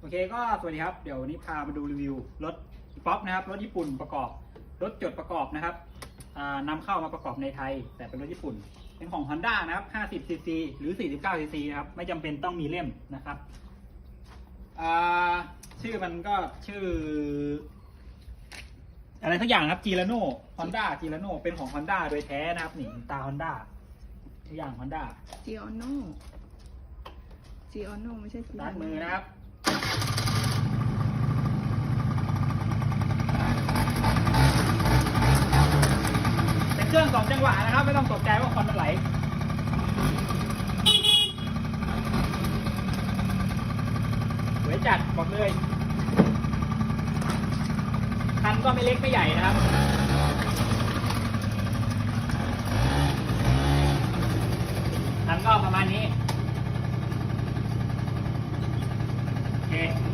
โอเคก็สวัสดีครับ เดี๋ยววันนี้พามาดูรีวิวรถป๊อปนะครับ รถญี่ปุ่นประกอบ รถจดประกอบนะครับอ่านำเข้ามาประกอบในไทย แต่เป็นรถญี่ปุ่น เป็นของ Honda นะครับ 50 cc หรือ 49 cc นะครับ ไม่จำเป็นต้องมีเล่มนะครับอ่าชื่อมันก็ชื่อ อะไรทักอย่างครับจีราโน่ฮอนด้าจีราโน่เป็นของ Honda โดยแท้นะครับนี่ตา Honda ทุกอย่าง Honda จีออนโนจีออนโนไม่ใช่จีด้านมือนะครับ เป็นเครื่องสองจังหวะนะครับ ไม่ต้องตกใจว่าควันมันไหลสวยจัดบอกเลยคันก็ไม่เล็กไม่ใหญ่นะครับคันก็ประมาณนี้ โอเค